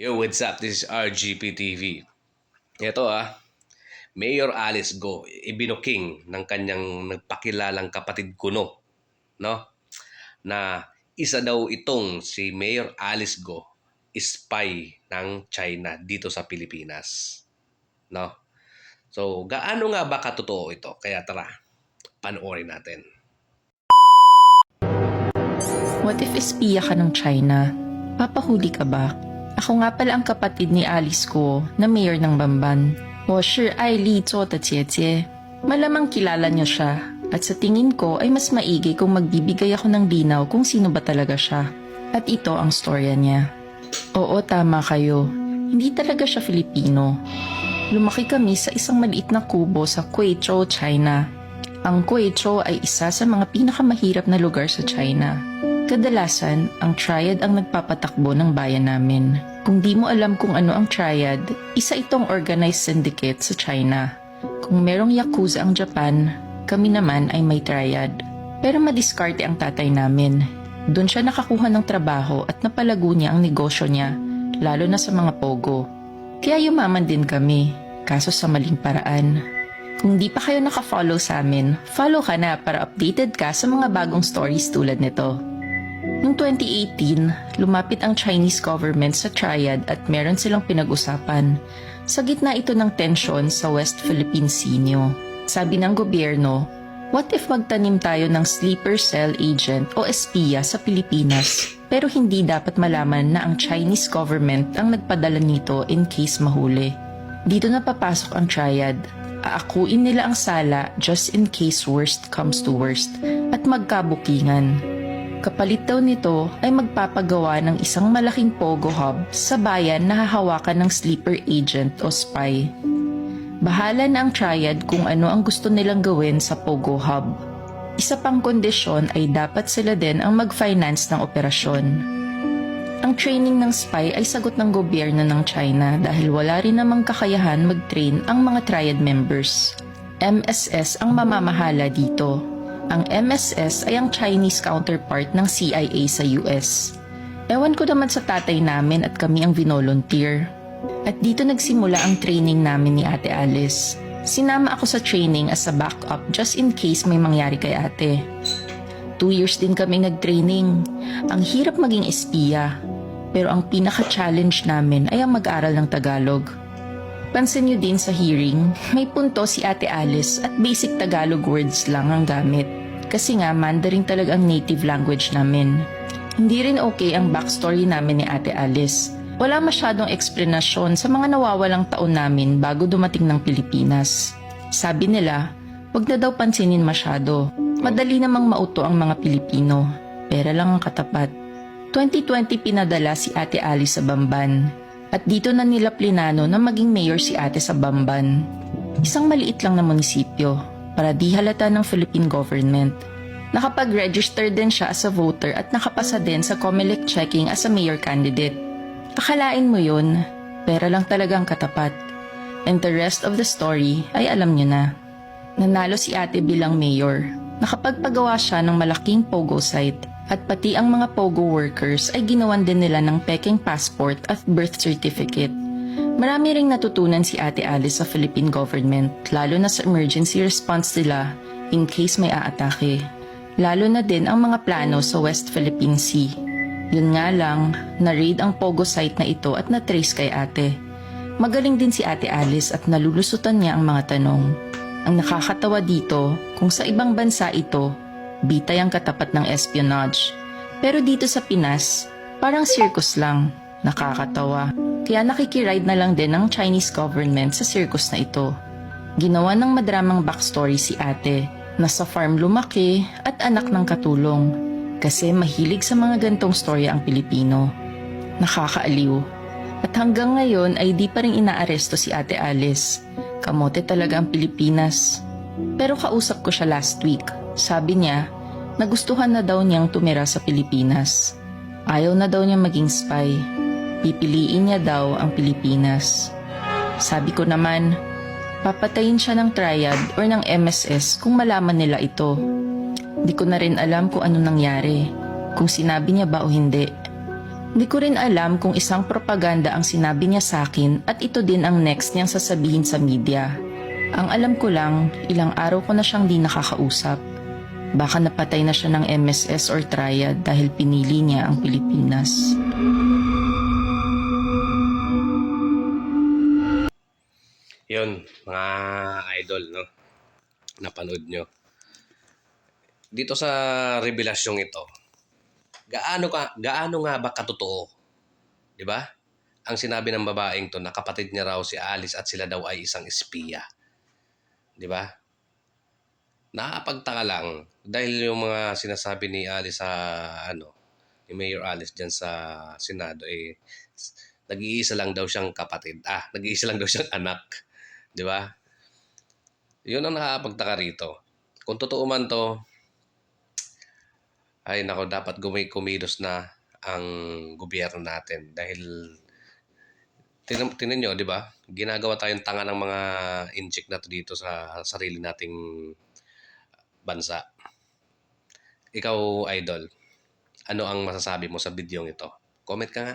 Yo, what's up? This is RGP. Ito ah, Mayor Alice Go, ibinuking ng kanyang nagpakilalang kapatid kuno, no? Na isa daw itong si Mayor Alice Go, spy ng China dito sa Pilipinas. No? So, gaano nga ba katotoo ito? Kaya tara, panoorin natin. What if espiya ka ng China? Papahuli ka ba? Ako nga pala ang kapatid ni Alice ko na mayor ng Bamban. O sure ay Li Cho Tatsietse. Malamang kilala niyo siya. At sa tingin ko ay mas maigi kung magbibigay ako ng linaw kung sino ba talaga siya. At ito ang storya niya. Oo, tama kayo. Hindi talaga siya Filipino. Lumaki kami sa isang maliit na kubo sa Kuichou, China. Ang Kuichou ay isa sa mga pinakamahirap na lugar sa China. Kadalasan, ang triad ang nagpapatakbo ng bayan namin. Kung di mo alam kung ano ang triad, isa itong organized syndicate sa China. Kung merong yakuza ang Japan, kami naman ay may triad. Pero madiskarte ang tatay namin. Doon siya nakakuha ng trabaho at napalago niya ang negosyo niya, lalo na sa mga pogo. Kaya yumaman din kami, kaso sa maling paraan. Kung di pa kayo naka-follow sa amin, follow ka na para updated ka sa mga bagong stories tulad nito. Noong 2018, lumapit ang Chinese government sa Triad at meron silang pinag-usapan. Sa gitna ito ng tensyon sa West Philippine niyo. Sabi ng gobyerno, what if magtanim tayo ng sleeper cell agent o espiya sa Pilipinas pero hindi dapat malaman na ang Chinese government ang nagpadala nito in case mahuli. Dito na papasok ang Triad. Aakuin nila ang sala just in case worst comes to worst at magkabukingan. Kapalit daw nito ay magpapagawa ng isang malaking pogo hub sa bayan na hahawakan ng sleeper agent o spy. Bahala na ang triad kung ano ang gusto nilang gawin sa pogo hub. Isa pang kondisyon ay dapat sila din ang mag-finance ng operasyon. Ang training ng spy ay sagot ng gobyerno ng China dahil wala rin namang kakayahan mag-train ang mga triad members. MSS ang mamamahala dito. Ang MSS ay ang Chinese counterpart ng CIA sa US. Ewan ko naman sa tatay namin at kami ang vinolunteer. At dito nagsimula ang training namin ni Ate Alice. Sinama ako sa training as a backup just in case may mangyari kay ate. Two years din kami nag-training. Ang hirap maging espiya. Pero ang pinaka-challenge namin ay ang mag-aral ng Tagalog. Pansin nyo din sa hearing, may punto si Ate Alice at basic Tagalog words lang ang gamit. Kasi nga Mandarin talaga ang native language namin. Hindi rin okay ang backstory namin ni Ate Alice. Wala masyadong eksplanasyon sa mga nawawalang taon namin bago dumating ng Pilipinas. Sabi nila, wag na daw pansinin masyado. Madali namang mauto ang mga Pilipino. Pera lang ang katapat. 2020 pinadala si Ate Alice sa Bamban. At dito na nila plinano na maging mayor si ate sa Bamban. Isang maliit lang na munisipyo para di halata ng Philippine government. Nakapag-register din siya as a voter at nakapasa din sa COMELEC checking as a mayor candidate. Akalain mo yun, pera lang talagang katapat. And the rest of the story ay alam niyo na. Nanalo si ate bilang mayor. Nakapagpagawa siya ng malaking pogo site at pati ang mga pogo workers ay ginawan din nila ng peking passport at birth certificate. Marami ring natutunan si Ate Alice sa Philippine government, lalo na sa emergency response nila in case may aatake. Lalo na din ang mga plano sa West Philippine Sea. Yun nga lang, na-raid ang pogo site na ito at na-trace kay ate. Magaling din si Ate Alice at nalulusutan niya ang mga tanong. Ang nakakatawa dito, kung sa ibang bansa ito, bitay ang katapat ng espionage. Pero dito sa Pinas, parang circus lang. Nakakatawa. Kaya nakikiride na lang din ng Chinese government sa circus na ito. Ginawa ng madramang backstory si ate na sa farm lumaki at anak ng katulong. Kasi mahilig sa mga gantong storya ang Pilipino. Nakakaaliw. At hanggang ngayon ay di pa rin inaaresto si ate Alice. Kamote talaga ang Pilipinas. Pero kausap ko siya last week. Sabi niya, nagustuhan na daw niyang tumira sa Pilipinas. Ayaw na daw niya maging spy. Pipiliin niya daw ang Pilipinas. Sabi ko naman, papatayin siya ng triad or ng MSS kung malaman nila ito. Di ko na rin alam kung ano nangyari, kung sinabi niya ba o hindi. Hindi ko rin alam kung isang propaganda ang sinabi niya sa akin at ito din ang next niyang sasabihin sa media. Ang alam ko lang, ilang araw ko na siyang di nakakausap. Baka napatay na siya ng MSS or Triad dahil pinili niya ang Pilipinas. Yun, mga idol, no? Napanood nyo. Dito sa revelasyong ito, gaano ka gaano nga ba katotoo? 'Di ba? Ang sinabi ng babaeng to na kapatid niya raw si Alice at sila daw ay isang espiya. 'Di ba? Nakakapagtaka lang dahil yung mga sinasabi ni Alice sa ano, ni Mayor Alice diyan sa Senado eh nag-iisa lang daw siyang kapatid. Ah, nag-iisa lang daw siyang anak. 'Di ba? Yun ang nakakapagtaka rito. Kung totoo man to, ay nako dapat gumay kumilos na ang gobyerno natin dahil tinan, tinan di ba? Ginagawa tayong tanga ng mga incheck na to dito sa sarili nating bansa. Ikaw, idol, ano ang masasabi mo sa bidyong ito? Comment ka nga.